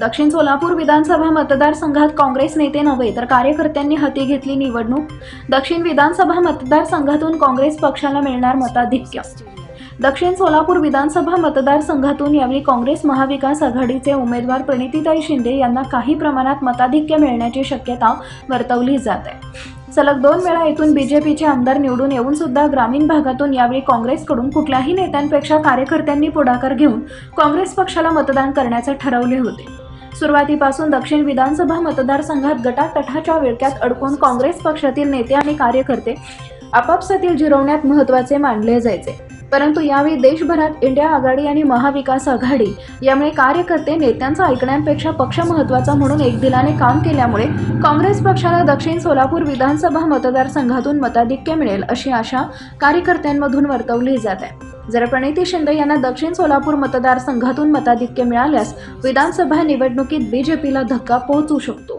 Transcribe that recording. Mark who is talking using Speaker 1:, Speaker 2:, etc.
Speaker 1: दक्षिण सोलापूर विधानसभा मतदारसंघात काँग्रेस नेते नव्हे तर कार्यकर्त्यांनी हाती घेतली निवडणूक. दक्षिण विधानसभा मतदारसंघातून काँग्रेस पक्षाला मिळणार मताधिक्य. दक्षिण सोलापूर विधानसभा मतदारसंघातून यावेळी काँग्रेस महाविकास आघाडीचे उमेदवार प्रणितीताई शिंदे यांना काही प्रमाणात मताधिक्य मिळण्याची शक्यता वर्तवली जात. आहे सलग दोन वेळा येथून बीजेपीचे आमदार निवडून येऊन सुद्धा ग्रामीण भागातून यावेळी काँग्रेसकडून कुठल्याही नेत्यांपेक्षा कार्यकर्त्यांनी पुढाकार घेऊन काँग्रेस पक्षाला मतदान करण्याचे ठरवले होते. सुरुवातीपासून दक्षिण विधानसभा मतदारसंघात गटातटाच्या विळक्यात अडकून काँग्रेस पक्षातील नेते आणि कार्यकर्ते आपापसातील जिरवण्यात महत्त्वाचे मानले जायचे. परंतु यावेळी देशभरात इंडिया आघाडी आणि महाविकास आघाडी यामुळे कार्यकर्ते नेत्यांचा ऐकण्यापेक्षा पक्ष महत्त्वाचा म्हणून एकदिलाने काम केल्यामुळे काँग्रेस पक्षाला दक्षिण सोलापूर विधानसभा मतदारसंघातून मताधिक्य मिळेल अशी आशा कार्यकर्त्यांमधून वर्तवली जात आहे. जर प्रणिती शिंदे यांना दक्षिण सोलापूर मतदारसंघातून मताधिक्य मिळाल्यास विधानसभा निवडणुकीत बीजेपीला धक्का पोहोचू शकतो.